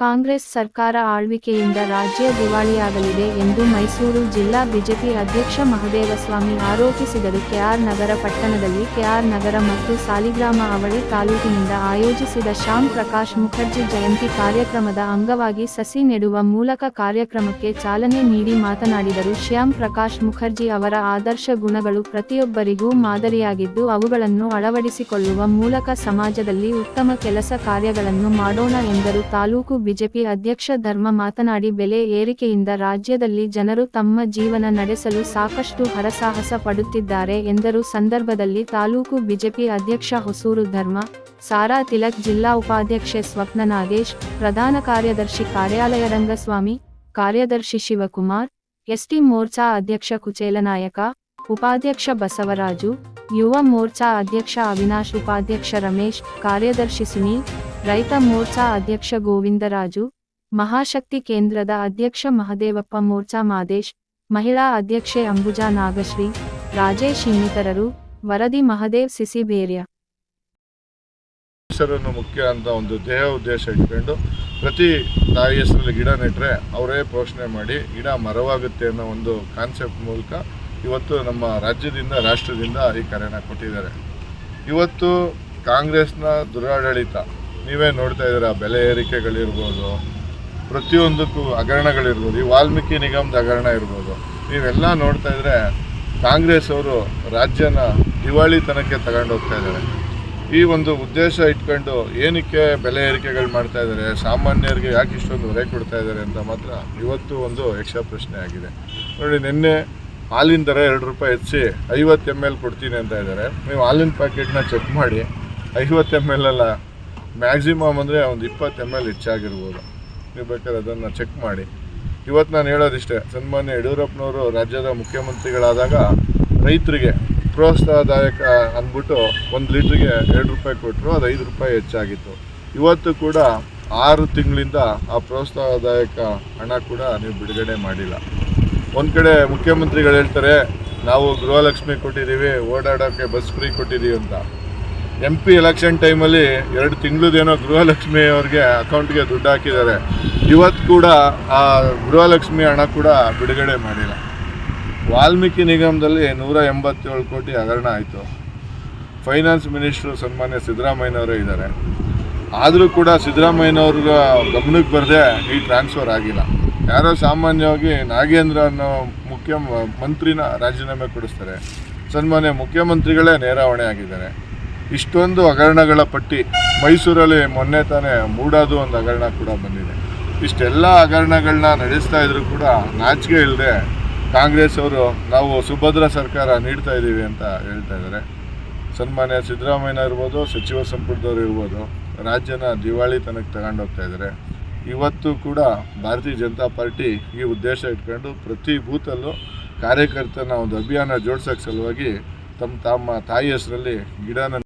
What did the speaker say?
ಕಾಂಗ್ರೆಸ್ ಸರ್ಕಾರ ಆಳ್ವಿಕೆಯಿಂದ ರಾಜ್ಯ ದಿವಾಳಿಯಾಗಲಿದೆ ಎಂದು ಮೈಸೂರು ಜಿಲ್ಲಾ ಬಿಜೆಪಿ ಅಧ್ಯಕ್ಷ ಮಹದೇವಸ್ವಾಮಿ ಆರೋಪಿಸಿದರು. ಕೆಆರ್ ನಗರ ಪಟ್ಟಣದಲ್ಲಿ ಕೆಆರ್ ನಗರ ಮತ್ತು ಸಾಲಿಗ್ರಾಮ ಅವಳಿ ತಾಲೂಕಿನಿಂದ ಆಯೋಜಿಸಿದ ಶ್ಯಾಮ್ ಪ್ರಕಾಶ್ ಮುಖರ್ಜಿ ಜಯಂತಿ ಕಾರ್ಯಕ್ರಮದ ಅಂಗವಾಗಿ ಸಸಿ ನೆಡುವ ಮೂಲಕ ಕಾರ್ಯಕ್ರಮಕ್ಕೆ ಚಾಲನೆ ನೀಡಿ ಮಾತನಾಡಿದರು. ಶ್ಯಾಮ್ ಪ್ರಕಾಶ್ ಮುಖರ್ಜಿ ಅವರ ಆದರ್ಶ ಗುಣಗಳು ಪ್ರತಿಯೊಬ್ಬರಿಗೂ ಮಾದರಿಯಾಗಿದ್ದು ಅವುಗಳನ್ನು ಅಳವಡಿಸಿಕೊಳ್ಳುವ ಮೂಲಕ ಸಮಾಜದಲ್ಲಿ ಉತ್ತಮ ಕೆಲಸ ಕಾರ್ಯಗಳನ್ನು ಮಾಡೋಣ ಎಂದರು. ತಾಲೂಕು ಬಿಜೆಪಿ ಅಧ್ಯಕ್ಷ ಧರ್ಮ ಮಾತನಾಡಿ ಬೆಲೆ ಏರಿಕೆಯಿಂದ ರಾಜ್ಯದಲ್ಲಿ ಜನರು ತಮ್ಮ ಜೀವನ ನಡೆಸಲು ಸಾಕಷ್ಟು ಹರಸಾಹಸ ಪಡುತ್ತಿದ್ದಾರೆ ಎಂದರು. ಸಂದರ್ಭದಲ್ಲಿ ತಾಲೂಕು ಬಿಜೆಪಿ ಅಧ್ಯಕ್ಷ ಹೊಸೂರು ಧರ್ಮ, ಸಾರಾ ತಿಲಕ್ ಜಿಲ್ಲಾ ಉಪಾಧ್ಯಕ್ಷೆ ಸ್ವಪ್ನ ನಾಗೇಶ್, ಪ್ರಧಾನ ಕಾರ್ಯದರ್ಶಿ ಕಾರ್ಯಾಲಯ ರಂಗಸ್ವಾಮಿ, ಕಾರ್ಯದರ್ಶಿ ಶಿವಕುಮಾರ್, ಎಸ್ಟಿ ಮೋರ್ಚಾ ಅಧ್ಯಕ್ಷ ಕುಚೇಲನಾಯಕ, ಉಪಾಧ್ಯಕ್ಷ ಬಸವರಾಜು, ಯುವ ಮೋರ್ಚಾ ಅಧ್ಯಕ್ಷ ಅವಿನಾಶ್, ಉಪಾಧ್ಯಕ್ಷ ರಮೇಶ್, ಕಾರ್ಯದರ್ಶಿ ಸುನೀಲ್ ರೈತ ಮೋರ್ಚಾ ಅಧ್ಯಕ್ಷ ಗೋವಿಂದರಾಜು, ಮಹಾಶಕ್ತಿ ಕೇಂದ್ರದ ಅಧ್ಯಕ್ಷ ಮಹದೇವಪ್ಪ ಮೋರ್ಚಾ ಮಾದೇಶ್, ಮಹಿಳಾ ಅಧ್ಯಕ್ಷೆ ಅಂಬುಜಾ ನಾಗಶ್ರೀ, ರಾಜೇಶ್ ಇನ್ನಿತರರು, ವರದಿ ಮಹದೇವ್ ಸಿಸಿಬೇರ್ಯ ಹೆಸರನ್ನು ಮುಖ್ಯ ಅಂತ ಒಂದು ದೇಹ ಉದ್ದೇಶ ಇಟ್ಕೊಂಡು ಪ್ರತಿ ತಾಯಿ ಹೆಸರಲ್ಲಿ ಗಿಡ ನೆಟ್ಟರೆ ಅವರೇ ಪೋಷಣೆ ಮಾಡಿ ಗಿಡ ಮರವಾಗುತ್ತೆ ಅನ್ನೋ ಒಂದು ಕಾನ್ಸೆಪ್ಟ್ ಮೂಲಕ ಇವತ್ತು ನಮ್ಮ ರಾಜ್ಯದಿಂದ, ರಾಷ್ಟ್ರದಿಂದ ಈ ಕೊಟ್ಟಿದ್ದಾರೆ. ಇವತ್ತು ಕಾಂಗ್ರೆಸ್ನ ದುರಾಡಳಿತ ನೀವೇ ನೋಡ್ತಾ ಇದ್ದೀರಾ, ಬೆಲೆ ಏರಿಕೆಗಳಿರ್ಬೋದು, ಪ್ರತಿಯೊಂದಕ್ಕೂ ಹಗರಣಗಳಿರ್ಬೋದು, ಈ ವಾಲ್ಮೀಕಿ ನಿಗಮದ ಹಗರಣ ಇರ್ಬೋದು. ನೀವೆಲ್ಲ ನೋಡ್ತಾ ಇದ್ರೆ ಕಾಂಗ್ರೆಸ್ ಅವರು ರಾಜ್ಯನ ದಿವಾಳಿತನಕ್ಕೆ ತಗೊಂಡು ಹೋಗ್ತಾ ಇದ್ದಾರೆ. ಈ ಒಂದು ಉದ್ದೇಶ ಇಟ್ಕೊಂಡು ಏನಕ್ಕೆ ಬೆಲೆ ಏರಿಕೆಗಳು ಮಾಡ್ತಾ ಇದ್ದಾರೆ, ಸಾಮಾನ್ಯರಿಗೆ ಯಾಕೆ ಇಷ್ಟೊಂದು ಹೊರೆ ಕೊಡ್ತಾ ಇದ್ದಾರೆ ಅಂತ ಮಾತ್ರ ಇವತ್ತು ಒಂದು ಯಕ್ಷ ಪ್ರಶ್ನೆ ಆಗಿದೆ. ನೋಡಿ, ನಿನ್ನೆ ಹಾಲಿನ ದರ ಎರಡು ರೂಪಾಯಿ ಹೆಚ್ಚಿ ಐವತ್ತು ಎಂ ಎಲ್ ಕೊಡ್ತೀನಿ ಅಂತ ಇದ್ದಾರೆ. ನೀವು ಹಾಲಿನ ಪ್ಯಾಕೆಟ್ನ ಚೆಕ್ ಮಾಡಿ, ಐವತ್ತು ಎಂ ಎಲ್ ಅಲ್ಲ ಮ್ಯಾಕ್ಸಿಮಮ್ ಅಂದರೆ ಒಂದು ಇಪ್ಪತ್ತು ಎಂ ಎಲ್ ಹೆಚ್ಚಾಗಿರ್ಬೋದು. ನೀವು ಬೇಕಾದ್ರೆ ಅದನ್ನು ಚೆಕ್ ಮಾಡಿ. ಇವತ್ತು ನಾನು ಹೇಳೋದಿಷ್ಟೇ, ಸನ್ಮಾನ್ಯ ಯಡಿಯೂರಪ್ಪನವರು ರಾಜ್ಯದ ಮುಖ್ಯಮಂತ್ರಿಗಳಾದಾಗ ರೈತರಿಗೆ ಪ್ರೋತ್ಸಾಹದಾಯಕ ಅಂದ್ಬಿಟ್ಟು ಒಂದು ಲೀಟ್ರಿಗೆ ಎರಡು ರೂಪಾಯಿ ಕೊಟ್ಟರು ಅದು ಐದು ರೂಪಾಯಿ ಹೆಚ್ಚಾಗಿತ್ತು. ಇವತ್ತು ಕೂಡ ಆರು ತಿಂಗಳಿಂದ ಆ ಪ್ರೋತ್ಸಾಹದಾಯಕ ಹಣ ಕೂಡ ನೀವು ಬಿಡುಗಡೆ ಮಾಡಿಲ್ಲ. ಒಂದು ಕಡೆ ಮುಖ್ಯಮಂತ್ರಿಗಳು ಹೇಳ್ತಾರೆ, ನಾವು ಗೃಹಲಕ್ಷ್ಮಿ ಕೊಟ್ಟಿದ್ದೀವಿ ಓಡಾಡೋಕ್ಕೆ ಬಸ್ ಫ್ರೀ ಕೊಟ್ಟಿದ್ದೀವಿ ಅಂತ. ಎಂ ಪಿ ಎಲೆಕ್ಷನ್ ಟೈಮಲ್ಲಿ ಎರಡು ತಿಂಗಳದೇನೋ ಗೃಹಲಕ್ಷ್ಮಿ ಅವ್ರಿಗೆ ಅಕೌಂಟ್ಗೆ ದುಡ್ಡು ಹಾಕಿದ್ದಾರೆ. ಇವತ್ತು ಕೂಡ ಆ ಗೃಹಲಕ್ಷ್ಮಿ ಹಣ ಕೂಡ ಬಿಡುಗಡೆ ಮಾಡಿಲ್ಲ. ವಾಲ್ಮೀಕಿ ನಿಗಮದಲ್ಲಿ ನೂರ ಎಂಬತ್ತೇಳು ಕೋಟಿ ಹಗರಣ ಆಯಿತು. ಫೈನಾನ್ಸ್ ಮಿನಿಸ್ಟ್ರು ಸನ್ಮಾನ್ಯ ಸಿದ್ದರಾಮಯ್ಯನವರೇ ಇದ್ದಾರೆ. ಆದರೂ ಕೂಡ ಸಿದ್ದರಾಮಯ್ಯನವ್ರ ಗಮನಕ್ಕೆ ಬರದೆ ಈ ಟ್ರಾನ್ಸ್ಫರ್ ಆಗಿಲ್ಲ. ಯಾರೋ ಸಾಮಾನ್ಯವಾಗಿ ನಾಗೇಂದ್ರ ಅನ್ನೋ ಮುಖ್ಯ ಮಂತ್ರಿನ ರಾಜೀನಾಮೆ ಕೊಡಿಸ್ತಾರೆ. ಸನ್ಮಾನ್ಯ ಮುಖ್ಯಮಂತ್ರಿಗಳೇ ನೇರಾವಣೆ ಆಗಿದ್ದಾರೆ. ಇಷ್ಟೊಂದು ಹಗರಣಗಳ ಪಟ್ಟಿ ಮೈಸೂರಲ್ಲಿ ಮೊನ್ನೆ ತಾನೇ ಮೂಡಾದು ಒಂದು ಹಗರಣ ಕೂಡ ಬಂದಿದೆ. ಇಷ್ಟೆಲ್ಲ ಹಗರಣಗಳನ್ನ ನಡೆಸ್ತಾ ಇದ್ರು ಕೂಡ ನಾಚಿಕೆ ಇಲ್ಲದೆ ಕಾಂಗ್ರೆಸ್ ಅವರು ನಾವು ಸುಭದ್ರ ಸರ್ಕಾರ ನೀಡ್ತಾ ಇದ್ದೀವಿ ಅಂತ ಹೇಳ್ತಾ ಇದ್ದಾರೆ. ಸನ್ಮಾನ್ಯ ಸಿದ್ದರಾಮಯ್ಯ ಇರ್ಬೋದು, ಸಚಿವ ಸಂಪುಟದವ್ರು ಇರ್ಬೋದು, ರಾಜ್ಯನ ದಿವಾಳಿತನಕ್ಕೆ ತಗೊಂಡು ಹೋಗ್ತಾ ಇದ್ದಾರೆ. ಇವತ್ತು ಕೂಡ ಭಾರತೀಯ ಜನತಾ ಪಾರ್ಟಿ ಈ ಉದ್ದೇಶ ಇಟ್ಕೊಂಡು ಪ್ರತಿ ಬೂತಲ್ಲೂ ಕಾರ್ಯಕರ್ತನ ಒಂದು ಅಭಿಯಾನ ಜೋಡ್ಸೋಕ್ಕೆ ಸಲುವಾಗಿ ತಮ್ಮ ತಮ್ಮ ತಾಯಿ ಹೆಸರಲ್ಲಿ ಗಿಡನ